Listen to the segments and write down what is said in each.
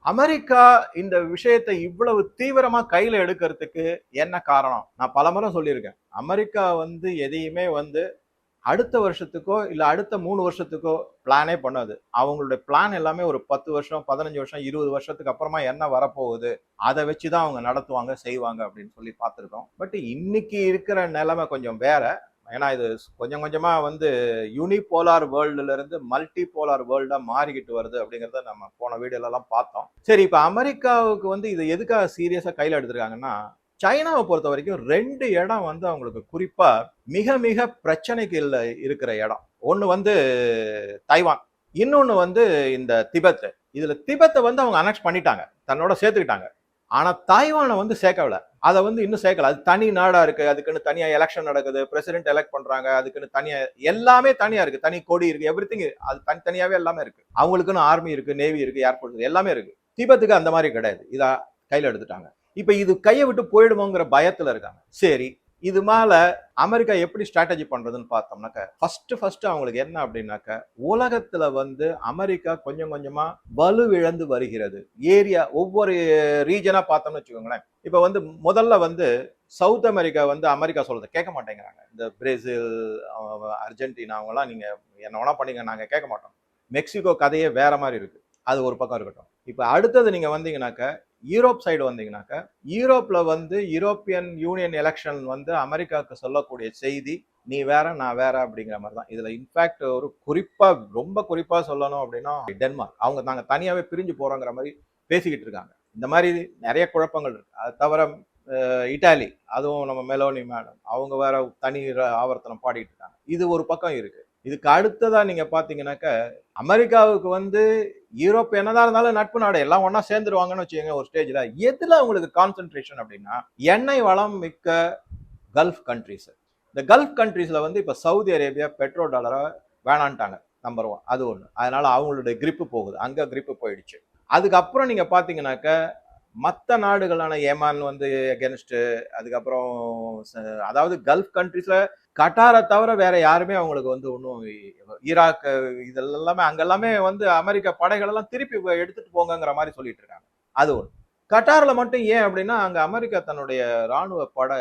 America இந்த விஷயத்தை இவ்வளவு தீவிரமா கையில எடுக்கிறதுக்கு என்ன காரணம்? நான் பலமுறை சொல்லியிருக்கேன். அமெரிக்கா வந்து எதையுமே வந்து அடுத்த வருஷத்துக்கோ இல்ல அடுத்த மூணு வருஷத்துக்கோ பிளானே பண்ணாது. அவங்களுடைய பிளான் எல்லாமே ஒரு பத்து வருஷம் பதினஞ்சு வருஷம் இருபது வருஷத்துக்கு அப்புறமா என்ன வரப்போகுது அதை வச்சுதான் அவங்க நடத்துவாங்க செய்வாங்க அப்படின்னு சொல்லி பார்த்துருக்கோம். பட் இன்னைக்கு இருக்கிற நிலைமை கொஞ்சம் வேற. ஏன்னா இது கொஞ்சம் கொஞ்சமாக வந்து யூனிபோலார் வேர்ல்டுல இருந்து மல்டி போலார் வேர்ல்டாக மாறிக்கிட்டு வருது அப்படிங்கிறத நம்ம போன வீடியோலலாம் பார்த்தோம். சரி இப்போ அமெரிக்காவுக்கு வந்து இது எதுக்காக சீரியஸாக கையில் எடுத்திருக்காங்கன்னா சைனாவை பொறுத்த வரைக்கும் ரெண்டு இடம் வந்து அவங்களுக்கு குறிப்பாக மிக மிக பிரச்சனைக்கு இல்லை இருக்கிற இடம். ஒன்று வந்து தைவான் இன்னொன்று வந்து இந்த திபத்து. இதில் திபெத்தை வந்து அவங்க அனெக்ட் பண்ணிட்டாங்க. தன்னோட சேர்த்துக்கிட்டாங்க. ஆனால் தாய்வானை வந்து சேர்க்கவில்ல. அதை வந்து இன்னும் சேர்க்கல. அது தனி நாடாக இருக்குது அதுக்குன்னு தனியாக எலெக்ஷன் நடக்குது. பிரசிடென்ட் எலெக்ட் பண்ணுறாங்க அதுக்குன்னு தனியாக எல்லாமே தனியாக இருக்குது தனி கொடி இருக்குது எவ்ரி அது தனித்தனியாகவே எல்லாமே இருக்குது அவங்களுக்குன்னு ஆர்மி இருக்குது நேவி இருக்குது ஏர்போர்ட் இருக்குது எல்லாமே இருக்குது திபத்துக்கு அந்த மாதிரி கிடையாது. இதாக கையில் எடுத்துட்டாங்க. இப்போ இது கையை விட்டு போயிடுமோங்கிற பயத்தில் இருக்காங்க. சரி இது மேல அமெரிக்கா எப்படி ஸ்ட்ராட்டஜி பண்றதுன்னு பார்த்தோம்னாக்க ஃபர்ஸ்ட் ஃபர்ஸ்ட் அவங்களுக்கு என்ன அப்படின்னாக்க உலகத்துல வந்து அமெரிக்கா கொஞ்சம் கொஞ்சமா வலுவிழந்து வருகிறது. ஏரியா ஒவ்வொரு ரீஜனா பார்த்தோம்னு வச்சுக்கோங்களேன். இப்ப வந்து முதல்ல வந்து சவுத் அமெரிக்கா வந்து அமெரிக்கா சொல்றதை கேட்க மாட்டேங்கிறாங்க. இந்த பிரேசில் அர்ஜென்டினா அவங்கலாம் நீங்க என்ன வேணா பண்ணிங்க நாங்க கேட்க மாட்டோம். மெக்சிகோ கதையே வேற மாதிரி இருக்கு. அது ஒரு பக்கம் இருக்கட்டும். இப்போ அடுத்தது நீங்கள் வந்தீங்கன்னாக்க யூரோப் சைடு வந்தீங்கன்னாக்க யூரோப்பில் வந்து யூரோப்பியன் யூனியன் எலெக்ஷன் வந்து அமெரிக்காவுக்கு சொல்லக்கூடிய செய்தி நீ வேற நான் வேற அப்படிங்கிற மாதிரி தான் இதில் இன்ஃபேக்ட் ஒரு குறிப்பாக ரொம்ப குறிப்பாக சொல்லணும் அப்படின்னா டென்மார்க். அவங்க நாங்கள் தனியாகவே பிரிஞ்சு போகிறோங்கிற மாதிரி பேசிக்கிட்டு இருக்காங்க. இந்த மாதிரி நிறைய குழப்பங்கள் இருக்கு. அது தவிர இட்டாலி அதுவும் நம்ம மெலோனி மேடம் அவங்க வேற தனி ஆவர்த்தனம் பாடிட்டு இருக்காங்க. இது ஒரு பக்கம் இருக்கு. இதுக்கு அடுத்ததா நீங்க பாத்தீங்கன்னாக்க அமெரிக்காவுக்கு வந்து யூரோப் என்னதான் இருந்தாலும் நட்பு நாடு எல்லாம் ஒன்றா சேர்ந்துருவாங்கன்னு வச்சுக்கோங்க ஒரு ஸ்டேஜ்ல எதுல அவங்களுக்கு கான்சென்ட்ரேஷன் அப்படின்னா எண்ணெய் வளம் மிக்க கல்ஃப் கண்ட்ரிஸ் இந்த கல்ஃப் கண்ட்ரீஸில் வந்து இப்ப சவுதி அரேபியா பெட்ரோல் டாலரை வேணான்ட்டாங்க நம்பர் ஒன் அது ஒண்ணு. அதனால அவங்களுடைய கிரிப்பு போகுது. அங்க கிரிப்பு போயிடுச்சு. அதுக்கப்புறம் நீங்க பாத்தீங்கன்னாக்க மற்ற நாடுகளான ஏமான் வந்து அகேன்ஸ்ட் அதுக்கப்புறம் அதாவது கல்ஃப் கண்ட்ரீஸ்ல கட்டாரை தவிர வேற யாருமே அவங்களுக்கு வந்து ஒன்றும் ஈராக் இதெல்லாமே அங்கெல்லாமே வந்து அமெரிக்க படைகள் எல்லாம் திருப்பி எடுத்துட்டு போங்கங்கிற மாதிரி சொல்லிட்டு இருக்காங்க. அது ஒன்று கட்டாரில் மட்டும் ஏன் அப்படின்னா அங்கே அமெரிக்கா தன்னுடைய ராணுவ பட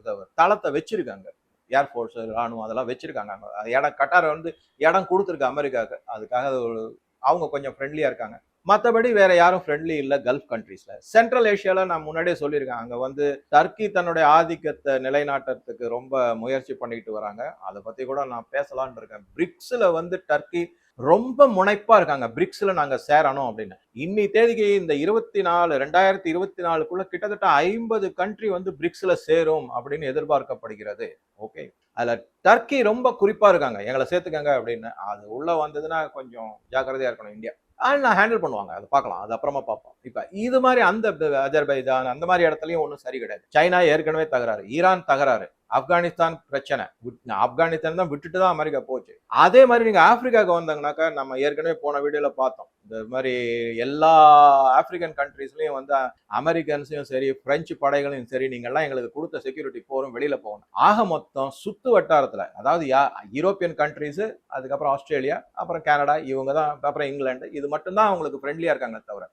இதை தளத்தை வச்சிருக்காங்க. ஏர்ஃபோர்ஸ் ராணுவம் அதெல்லாம் வச்சிருக்காங்க. அங்கே இடம் கட்டாரை வந்து இடம் கொடுத்துருக்கு அமெரிக்காவுக்கு. அதுக்காக ஒரு அவங்க கொஞ்சம் ஃப்ரெண்ட்லியாக இருக்காங்க. மற்றபடி வேற யாரும் ஃப்ரெண்ட்லி இல்லை கல்ஃப் கண்ட்ரீஸ்ல சென்ட்ரல் ஏஷியாவில் நான் முன்னாடியே சொல்லியிருக்கேன். அங்கே வந்து டர்க்கி தன்னுடைய ஆதிக்கத்தை நிலைநாட்டுறதுக்கு ரொம்ப முயற்சி பண்ணிக்கிட்டு வராங்க. அதை பற்றி கூட நான் பேசலான் இருக்கேன். பிரிக்ஸில் வந்து டர்க்கி ரொம்ப முனைப்பா இருக்காங்க. பிரிக்ஸ்ல நாங்க சேரணும் அப்படின்னு. இன்னி தேதிக்கு இந்த இருபத்தி நாலு ரெண்டாயிரத்தி இருபத்தி நாலுக்குள்ள கிட்டத்தட்ட ஐம்பது கண்ட்ரி வந்து பிரிக்ஸ்ல சேரும் அப்படின்னு எதிர்பார்க்கப்படுகிறது. ஓகே அதுல டர்க்கி ரொம்ப குறிப்பா இருக்காங்க. எங்களை சேர்த்துக்கங்க அப்படின்னு. அது உள்ள வந்ததுன்னா கொஞ்சம் ஜாக்கிரதையா இருக்கணும் இந்தியா நான் ஹேண்டில் பண்ணுவாங்க. அதை பார்க்கலாம். அது அப்புறமா பார்ப்போம். இப்போ இது மாதிரி அந்த அஜர்பைஜான் அந்த மாதிரி இடத்துலையும் ஒன்றும் சரி கிடையாது. சைனா ஏற்கனவே தகராறு. ஈரான் தகராறு. ஆப்கானிஸ்தான் பிரச்சனை. ஆப்கானிஸ்தான் தான் விட்டுட்டு தான் அமெரிக்கா போச்சு. அதே மாதிரி நீங்கள் ஆப்பிரிக்காவுக்கு வந்தாங்கன்னாக்கா நம்ம ஏற்கனவே போன வீடியோல பார்த்தோம். இந்த மாதிரி எல்லா ஆப்பிரிக்கன் கண்ட்ரீஸ்லையும் வந்து அமெரிக்கன்ஸையும் சரி பிரெஞ்சு படைகளையும் சரி நீங்கள்லாம் எங்களுக்கு கொடுத்த செக்யூரிட்டி போகிறோம் வெளியில் போகணும். ஆக மொத்தம் சுத்து வட்டாரத்தில் அதாவது யா யூரோப்பியன் கண்ட்ரீஸு அதுக்கப்புறம் ஆஸ்திரேலியா அப்புறம் கனடா இவங்க தான் அப்புறம் இங்கிலாந்து இது மட்டும்தான் அவங்களுக்கு ஃப்ரெண்ட்லியாக இருக்காங்க தவிர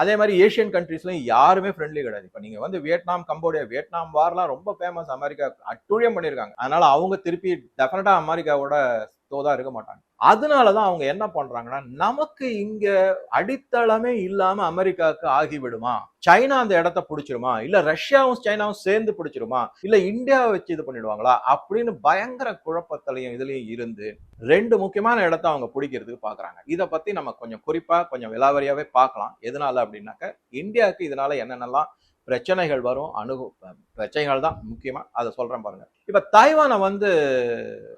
அதே மாதிரி ஏஷியன் கண்ட்ரீஸ்லையும் யாருமே ஃப்ரெண்ட்லி கிடையாது. இப்போ நீங்கள் வந்து வியட்நாம் கம்போடியா வியட்நாம் வார்லாம் ரொம்ப ஃபேமஸ் அமெரிக்கா அட்டுழியம் பண்ணியிருக்காங்க. அதனால அவங்க திருப்பி டெஃபினட்டாக அமெரிக்காவோட தோதா இருக்க மாட்டாங்க. அதனாலதான் அவங்க என்ன பண்றாங்கன்னா நமக்கு இங்க அடித்தளமே இல்லாம அமெரிக்காவுக்கு ஆகிவிடுமா? சைனா அந்த இடத்த பிடிச்சிருமா? இல்ல ரஷ்யாவும் சைனாவும் சேர்ந்து பிடிச்சிருமா? இல்ல இந்தியாவை வச்சு இது பண்ணிடுவாங்களா? அப்படின்னு பயங்கர குழப்பத்திலையும் இதுலயும் இருந்து ரெண்டு முக்கியமான இடத்த அவங்க பிடிக்கிறதுக்கு பாக்குறாங்க. இதை பத்தி நம்ம கொஞ்சம் குறிப்பா கொஞ்சம் விலாவரியாவே பார்க்கலாம். எதனால அப்படின்னாக்க இந்தியாவுக்கு இதனால என்னென்னலாம் பிரச்சனைகள் வரும் அணுகு பிரச்சனைகள் தான் முக்கியமாக அதை சொல்கிறேன் பாருங்கள் இப்போ தாய்வானை வந்து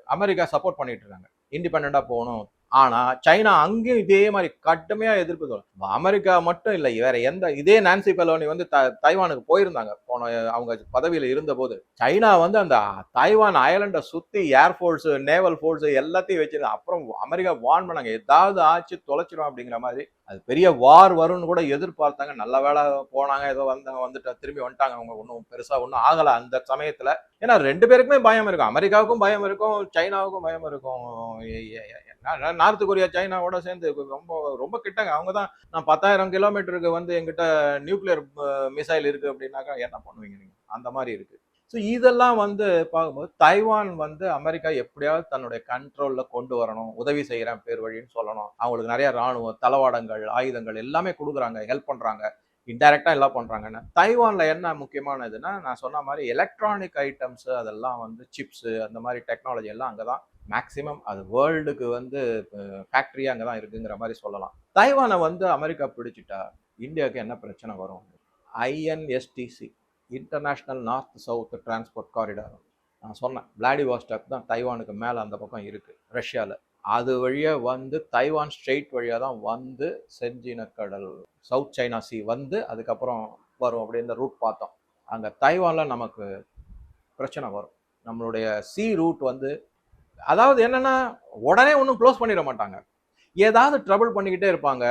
அமெரிக்கா சப்போர்ட் பண்ணிட்டு இருக்காங்க. இண்டிபெண்ட்டாக போகணும் ஆனா சைனா அங்கேயும் இதே மாதிரி கடுமையா எதிர்ப்பு சொல்லும் அமெரிக்கா மட்டும் இல்லை வேற எந்த இதே நான்சி பெலோனி வந்து த- தைவானுக்கு போயிருந்தாங்க. போன அவங்க பதவியில இருந்த போது சைனா வந்து அந்த தைவான் ஐலண்டை சுத்தி ஏர்ஃபோர்ஸ் நேவல் ஃபோர்ஸ் எல்லாத்தையும் வச்சிருந்தா அப்புறம் அமெரிக்கா வார்ன் பண்ணாங்க. ஏதாவது ஆச்சு தொலைச்சிடும் அப்படிங்கிற மாதிரி. அது பெரிய வார் வரும்னு கூட எதிர்பார்த்தாங்க. நல்ல வேலை போனாங்க ஏதோ வந்தாங்க வந்துட்டு திரும்பி வந்துட்டாங்க. அவங்க ஒன்றும் பெருசா ஒன்றும் ஆகல அந்த சமயத்துல. ஏன்னா ரெண்டு பேருக்குமே பயம் இருக்கும். அமெரிக்காவுக்கும் பயம் இருக்கும் சைனாவுக்கும் பயம் இருக்கும். நார்த் கொரியா சைனாவோட சேர்ந்து ரொம்ப ரொம்ப கிட்டங்க. அவங்க தான் நான் பத்தாயிரம் கிலோமீட்டருக்கு வந்து எங்கிட்ட நியூக்ளியர் மிசைல் இருக்கு அப்படின்னாக்கா என்ன பண்ணுவீங்க நீங்க? அந்த மாதிரி இருக்கு. ஸோ இதெல்லாம் வந்து பார்க்கும்போது தைவான் வந்து அமெரிக்கா எப்படியாவது தன்னுடைய கண்ட்ரோலில் கொண்டு வரணும். உதவி செய்கிறேன் பேர் வழின்னு சொல்லணும். அவங்களுக்கு நிறைய ராணுவம் தளவாடங்கள் ஆயுதங்கள் எல்லாமே கொடுக்குறாங்க ஹெல்ப் பண்ணுறாங்க இன்டைரக்டா எல்லாம் பண்ணுறாங்கன்னா தைவானில் என்ன முக்கியமானதுன்னா நான் சொன்ன மாதிரி எலக்ட்ரானிக் ஐட்டம்ஸு அதெல்லாம் வந்து சிப்ஸு அந்த மாதிரி டெக்னாலஜி எல்லாம் அங்கே தான் மேக்சிமம் அது வேர்ல்டுக்கு வந்து ஃபேக்ட்ரியாக அங்கே தான் இருக்குங்கிற மாதிரி சொல்லலாம். தைவானை வந்து அமெரிக்கா பிடிச்சிட்டா இந்தியாவுக்கு என்ன பிரச்சனை வரும்? INSTC international north south transport corridor நான் சொன்னேன் விளாடிவாஸ்டாக் தான் தைவானுக்கு மேலே அந்த பக்கம் இருக்குது ரஷ்யாவில் அது வழியாக வந்து தைவான் ஸ்ட்ரெயிட் வழியாக தான் வந்து செஞ்சினக்கடல் சவுத் சைனா சி வந்து அதுக்கப்புறம் வரும் அப்படின்ற ரூட் பார்த்தோம். அங்கே தைவானில் நமக்கு பிரச்சனை வரும். நம்மளுடைய சி ரூட் வந்து அதாவது என்னன்னா உடனே ஒன்றும் க்ளோஸ் பண்ணிட மாட்டாங்க. ஏதாவது ட்ரபிள் பண்ணிக்கிட்டே இருப்பாங்க.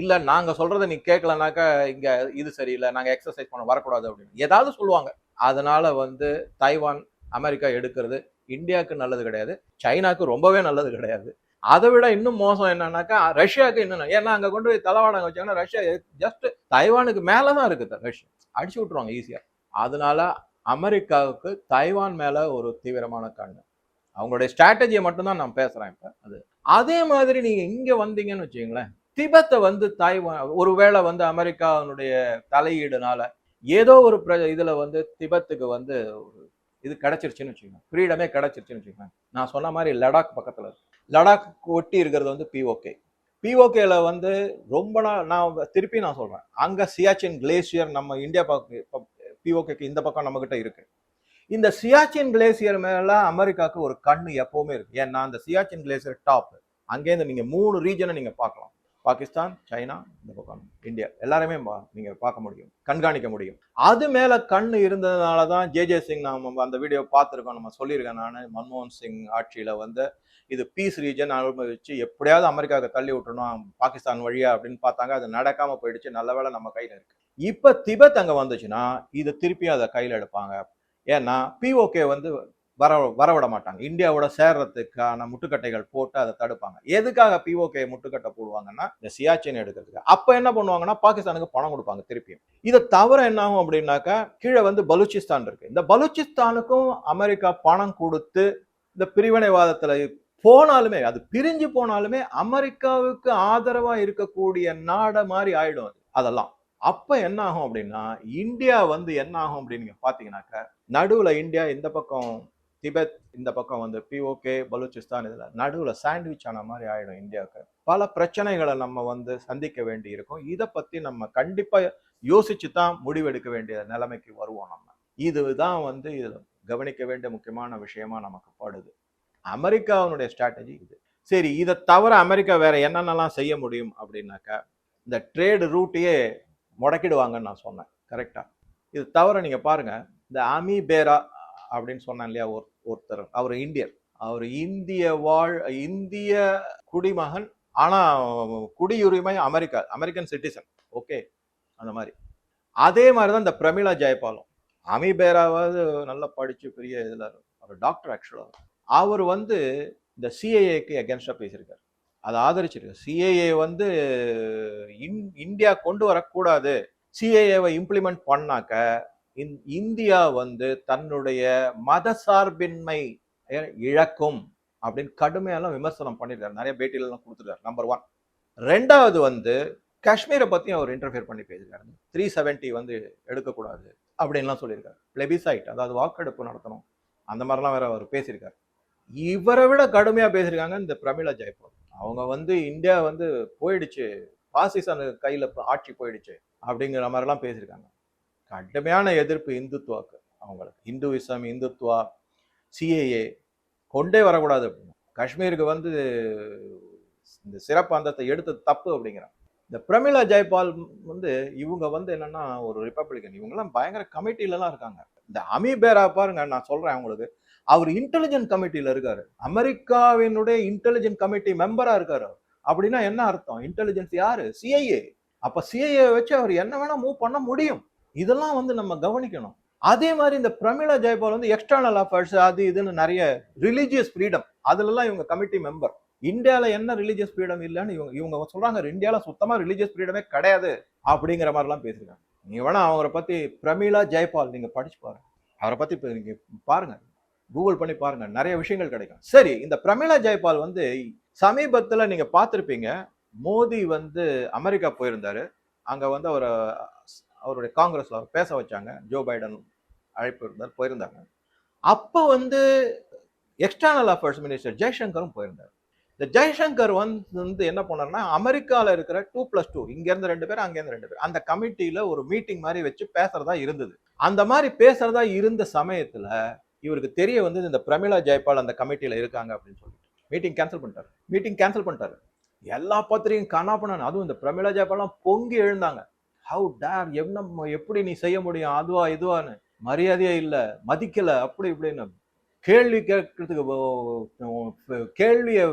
இல்லை நாங்கள் சொல்கிறத நீ கேட்கலனாக்கா இங்கே இது சரியில்லை நாங்கள் எக்ஸசைஸ் பண்ண வரக்கூடாது அப்படின்னு. ஏதாவது சொல்லுவாங்க. அதனால வந்து தைவான் அமெரிக்கா எடுக்கிறது இந்தியாவுக்கு நல்லது கிடையாது. சைனாக்கு ரொம்பவே நல்லது கிடையாது. அதை விட இன்னும் மோசம் என்னன்னாக்கா ரஷ்யாவுக்கு இன்னும் ஏன்னா அங்கே கொண்டு போய் தளவாடங்க வச்சாங்கன்னா ரஷ்யா ஜஸ்ட் தைவானுக்கு மேலே தான் இருக்குது ரஷ்யா. அடிச்சு விட்ருவாங்க ஈஸியாக அதனால அமெரிக்காவுக்கு தைவான் மேலே ஒரு தீவிரமான கண்ணு. அவங்களுடைய ஸ்ட்ராட்டஜியை மட்டும்தான் நான் பேசுகிறேன் இப்போ. அது அதே மாதிரி நீங்கள் இங்கே வந்தீங்கன்னு வச்சுக்கோங்களேன் திபெத்தை வந்து தாய்வான் ஒருவேளை வந்து அமெரிக்காவினுடைய தலையீடுனால ஏதோ ஒரு பிர இதில் வந்து திபெத்துக்கு வந்து ஒரு இது கிடச்சிருச்சுன்னு வச்சுக்கோங்க ஃப்ரீடமே கிடச்சிருச்சுன்னு வச்சுக்கோங்க நான் சொன்ன மாதிரி லடாக் பக்கத்தில் இருக்கு. லடாக் ஒட்டி இருக்கிறது வந்து பிஓகே பிஓகேல வந்து ரொம்ப நாள் நான் திருப்பி நான் சொல்கிறேன் அங்கே சியாச்சின் கிளேசியர் நம்ம இந்தியா பக்கம் பிஓகேக்கு இந்த பக்கம் நம்மக்கிட்ட இருக்குது இந்த சியாச்சின் கிளேசியர் மேலாம் அமெரிக்காவுக்கு ஒரு கண்ணு எப்பவுமே இருக்கு. ஏன்னா அந்த சியாச்சின் கிளேசியர் டாப். அங்கேருந்து நீங்க மூணு ரீஜனை நீங்க பார்க்கலாம். பாகிஸ்தான் சைனா இந்த பக்கம் இந்தியா. எல்லாருமே நீங்கள் நீங்க பார்க்க முடியும். கண்காணிக்க முடியும். அது மேல கண் இருந்ததுனால தான் ஜே ஜே சிங் நாம அந்த வீடியோ பார்த்துருக்கோம். நம்ம சொல்லியிருக்கேன் நான். மன்மோகன் சிங் ஆட்சியில வந்து இது பீஸ் ரீஜன் அனுபவிச்சு எப்படியாவது அமெரிக்காவுக்கு தள்ளி விட்டுணும் பாகிஸ்தான் வழியா அப்படின்னு பார்த்தாங்க. அது நடக்காம போயிடுச்சு. நல்ல வேளை நம்ம கையில இருக்கு. இப்ப திபெத் அங்க வந்துச்சுன்னா இது திருப்பி அதை கையில எடுப்பாங்க. ஏன்னா பிஓகே வந்து வர வரவிட மாட்டாங்க இந்தியாவோட சேர்றதுக்கான முட்டுக்கட்டைகள் போட்டு அதை தடுப்பாங்க. எதுக்காக பிஓகே முட்டுக்கட்டை போடுவாங்கன்னா இந்த சியாச்சின் எடுக்கிறதுக்கு அப்போ என்ன பண்ணுவாங்கன்னா பாகிஸ்தானுக்கு பணம் கொடுப்பாங்க திருப்பியும். இதை தவிர என்ன ஆகும் அப்படின்னாக்கா கீழே வந்து பலூச்சிஸ்தான் இருக்கு. இந்த பலூச்சிஸ்தானுக்கும் அமெரிக்கா பணம் கொடுத்து இந்த பிரிவினைவாதத்தில் போனாலுமே அது பிரிஞ்சு போனாலுமே அமெரிக்காவுக்கு ஆதரவாக இருக்கக்கூடிய நாடை மாதிரி ஆயிடும் அது. அதெல்லாம். அப்போ என்ன ஆகும் அப்படின்னா இந்தியா வந்து என்ன ஆகும் அப்படின்னு நீங்க நடுவில் இந்தியா இந்த பக்கம் திபெத் இந்த பக்கம் வந்து பிஓகே பலூச்சிஸ்தான் இதில் நடுவில் சாண்ட்விச் ஆன மாதிரி ஆகிடும் இந்தியாவுக்கு. பல பிரச்சனைகளை நம்ம வந்து சந்திக்க வேண்டி இருக்கும் இதை பற்றி நம்ம கண்டிப்பாக யோசிச்சு தான் முடிவெடுக்க வேண்டிய நிலைமைக்கு வருவோம் நம்ம. இதுதான் வந்து இதில் கவனிக்க வேண்டிய முக்கியமான விஷயமா நமக்கு படுது. அமெரிக்காவினுடைய ஸ்ட்ராட்டஜி இது. சரி இதை தவிர அமெரிக்கா வேற என்னென்னலாம் செய்ய முடியும் அப்படின்னாக்கா இந்த ட்ரேடு ரூட்டையே முடக்கிடுவாங்கன்னு நான் சொன்னேன். கரெக்டாக இது தவிர நீங்கள் பாருங்கள் இந்த அமி பேரா அப்படின்னு சொன்னேன் இல்லையா ஒரு ஒருத்தர். அவர் இந்தியர். அவர் இந்திய வாழ் இந்திய குடிமகன் ஆனால் குடியுரிமை அமெரிக்கா அமெரிக்கன் சிட்டிசன். ஓகே? அந்த மாதிரி. அதே மாதிரி தான் இந்த பிரமிளா ஜெயபாலம். அமி பேராவது நல்லா படித்து பெரிய இதில் ஒரு டாக்டர் ஆக்சுவலாக அவர் வந்து இந்த சிஏஏக்கு அகேன்ஸ்டாக பேசியிருக்காரு. அதை ஆதரிச்சிருக்கு. சிஏஏ வந்து இன் இந்தியா கொண்டு வரக்கூடாது. சிஏஏவை இம்ப்ளிமெண்ட் பண்ணாக்க இந்- இந்தியா வந்து தன்னுடைய மதசார்பின்மை இழக்கும் அப்படின்னு கடுமையெல்லாம் விமர்சனம் பண்ணியிருக்காரு. நிறைய பேட்டிலாம் கொடுத்துருக்காரு. நம்பர் ஒன் ரெண்டாவது வந்து காஷ்மீரை பற்றியும் அவர் இன்டர்ஃபியர் பண்ணி பேசியிருக்காரு. த்ரீ செவன்ட்டி வந்து எடுக்கக்கூடாது அப்படின்லாம் சொல்லியிருக்காரு. பிளெபிசைட் அதாவது வாக்கெடுப்பு நடத்தணும். அந்த மாதிரிலாம் வேற அவர் பேசியிருக்காரு. இவரை விட கடுமையாக பேசியிருக்காங்க இந்த பிரமிளா ஜெயபால். அவங்க வந்து இந்தியா வந்து போயிடுச்சு. பாசிசன் கையில் ஆட்சி போயிடுச்சு அப்படிங்கிற மாதிரிலாம் பேசியிருக்காங்க. கடுமையான எதிர்ப்பு இந்துத்துவாக்கு அவங்களுக்கு. இந்துவிசம் இந்துத்துவா சிஏஏ கொண்டே வரக்கூடாது அப்படின்னு. காஷ்மீருக்கு வந்து இந்த சிறப்பு அந்தத்தை எடுத்தது தப்பு அப்படிங்கிறான் இந்த பிரமிளா ஜெயபால் வந்து இவங்க வந்து என்னன்னா ஒரு ரிப்பப்ளிகன். இவங்கெல்லாம் பயங்கர கமிட்டிலலாம் இருக்காங்க. இந்த அமி பேரா பாருங்க நான் சொல்கிறேன் அவங்களுக்கு. அவர் இன்டெலிஜென்ட் கமிட்டியில இருக்காரு. அமெரிக்காவினுடைய இன்டெலிஜென்ட் கமிட்டி மெம்பரா இருக்காரு அப்படின்னா என்ன அர்த்தம்? இன்டெலிஜென்ஸ் யாரு? சிஐஏ அப்ப சிஐஏ வச்சு அவர் என்ன வேணா மூவ் பண்ண முடியும். இதெல்லாம் வந்து நம்ம கவனிக்கணும். அதே மாதிரி இந்த பிரமிளா ஜெயபால் வந்து எக்ஸ்டர்னல் அஃபேர்ஸ் அது இதுன்னு நிறைய ரிலீஜியஸ் ஃப்ரீடம் அதுலலாம் இவங்க கமிட்டி மெம்பர் இந்தியாவில் என்ன ரிலீஜியஸ் ஃப்ரீடம் இல்லைன்னு இவங்க இவங்க சொல்றாங்க இந்தியாவில் சுத்தமாக ரிலீஜியஸ் ஃப்ரீடமே கிடையாது அப்படிங்கிற மாதிரிலாம் பேசுகிறாங்க நீங்க வேணா அவரை பத்தி பிரமிளா ஜெயபால் நீங்க படிச்சு பாருங்க. அவரை பத்தி இப்போ நீங்க பாருங்க. கூகுள் பண்ணி பாருங்க நிறைய விஷயங்கள் கிடைக்கும். சரி இந்த பிரமிளா ஜெயபால் வந்து சமீபத்தில் நீங்க பார்த்துருப்பீங்க. மோடி வந்து அமெரிக்கா போயிருந்தாரு. அங்க வந்து அவர் அவருடைய காங்கிரஸ்ல அவர் பேச வச்சாங்க. ஜோ பைடன் அழைப்பு இருந்தார் போயிருந்தாங்க. அப்போ வந்து எக்ஸ்டர்னல் அஃபேர்ஸ் மினிஸ்டர் ஜெய்சங்கரும் போயிருந்தார். இந்த ஜெய்சங்கர் வந்து என்ன பண்ணார்னா அமெரிக்காவில் இருக்கிற டூ பிளஸ் டூ இங்கேருந்து ரெண்டு பேர் அங்கேருந்து ரெண்டு பேர் அந்த கமிட்டியில் ஒரு மீட்டிங் மாதிரி வச்சு பேசுறதா இருந்தது. அந்த மாதிரி பேசுறதா இருந்த சமயத்தில் இவருக்கு தெரிய வந்து இந்த பிரமிளா ஜெயபால் அந்த கமிட்டியில் இருக்காங்க அப்படின்னு சொல்லிட்டு. மீட்டிங் கேன்சல் பண்ணிட்டாரு. மீட்டிங் கேன்சல் பண்ணிட்டாரு. எல்லா பத்திரிகையும் கண்ணா பண்ணாங்க அதுவும் இந்த பிரமிளா ஜெயபால்லாம் பொங்கி எழுந்தாங்க. ஹவு டேர் என்ன எப்படி நீ செய்ய முடியும்? அதுவா இதுவான்னு. மரியாதையே இல்லை மதிக்கலை அப்படி இப்படின்னு. கேள்வி கேட்கறதுக்கு கேள்வியை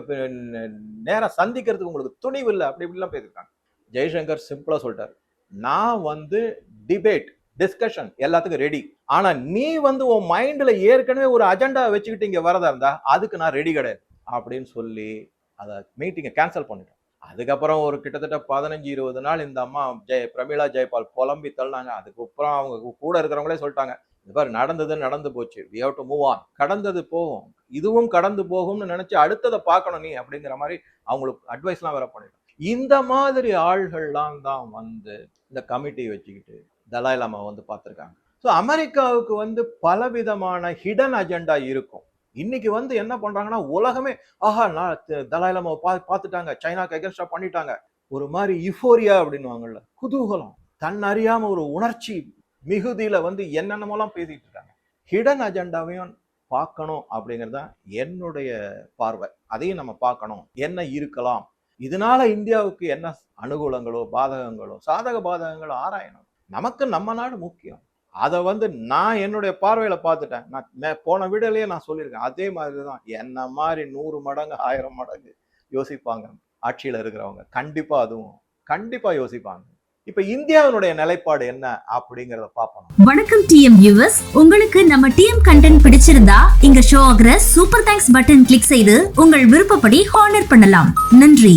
நேரம் சந்திக்கிறதுக்கு உங்களுக்கு துணிவு இல்லை. அப்படி இப்படிலாம் பேசியிருக்காங்க. ஜெய்சங்கர் சிம்பிளாக சொல்லிட்டார். நான் வந்து டிபேட் டிஸ்கஷன் எல்லாத்துக்கும் ரெடி ஆனா நீ வந்து உன் மைண்ட்ல ஏற்கனவே ஒரு அஜெண்டா வச்சுக்கிட்டு இங்க வரதா இருந்தா அதுக்கு நான் ரெடி கிடையாது. அப்படின்னு சொல்லி அதை மீட்டிங்கை கேன்சல் பண்ணிட்டேன் அதுக்கப்புறம் ஒரு கிட்டத்தட்ட பதினஞ்சு இருபது நாள் இந்த அம்மா ஜெய பிரமிளா ஜெயபால் புலம்பி தள்ளினாங்க. அதுக்கப்புறம் அவங்க கூட இருக்கிறவங்களே சொல்லிட்டாங்க இந்த மாதிரி நடந்தது நடந்து போச்சு. We have to move on கடந்தது போகும். இதுவும் கடந்து போகும்னு நினைச்சு அடுத்ததை பார்க்கணும் நீ அப்படிங்கிற மாதிரி அவங்களுக்கு அட்வைஸ்லாம் வேற பண்ணிட்டோம். இந்த மாதிரி ஆள்கள்லாம் தான் வந்து இந்த கமிட்டி வச்சுக்கிட்டு தலாய் லாமா வந்து பார்த்துருக்காங்க. ஸோ அமெரிக்காவுக்கு வந்து பலவிதமான ஹிடன் அஜெண்டா இருக்கும். இன்னைக்கு வந்து என்ன பண்றாங்கன்னா உலகமே ஆஹா நான் த- தலாய் லாமாவை பா பார்த்துட்டாங்க. சைனாக்கு எகென்ஸ்டா பண்ணிட்டாங்க. ஒரு மாதிரி இஃபோரியா அப்படின்னுவாங்கல்ல குதூகலம். தன் அறியாம ஒரு உணர்ச்சி மிகுதியில வந்து என்னென்னமோலாம் பேசிட்டு இருக்காங்க. ஹிடன் அஜெண்டாவையும் பார்க்கணும் அப்படிங்கிறது தான் என்னுடைய பார்வை. அதையும் நம்ம பார்க்கணும். என்ன இருக்கலாம்? இதனால இந்தியாவுக்கு என்ன அனுகூலங்களோ பாதகங்களோ சாதக பாதகங்களோ ஆராயணும். நமக்கு நம்ம நாடு முக்கியம். அதை வந்து நான் என்னுடைய பார்வையில் பார்த்துட்டேன். நான் போன வீடியோலயே நான் சொல்லியிருக்கேன். அதே மாதிரி தான் என்ன மாதிரி நூறு மடங்கு ஆயிரம் மடங்கு யோசிப்பாங்க. ஆட்சியில் இருக்கிறவங்க. கண்டிப்பாக அதுவும் கண்டிப்பாக யோசிப்பாங்க. இப்ப இந்தியாவினுடைய நிலைப்பாடு என்ன அப்படிங்கறத பார்ப்போம். வணக்கம் டிஎம் வியூவர்ஸ் உங்களுக்கு நம்ம டிஎம் கண்டென்ட் பிடிச்சிருந்தா இங்க ஷோ ஆகிற சூப்பர் தேங்க்ஸ் பட்டன் கிளிக் செய்து உங்கள் விருப்பப்படி ஹானர் பண்ணலாம். நன்றி.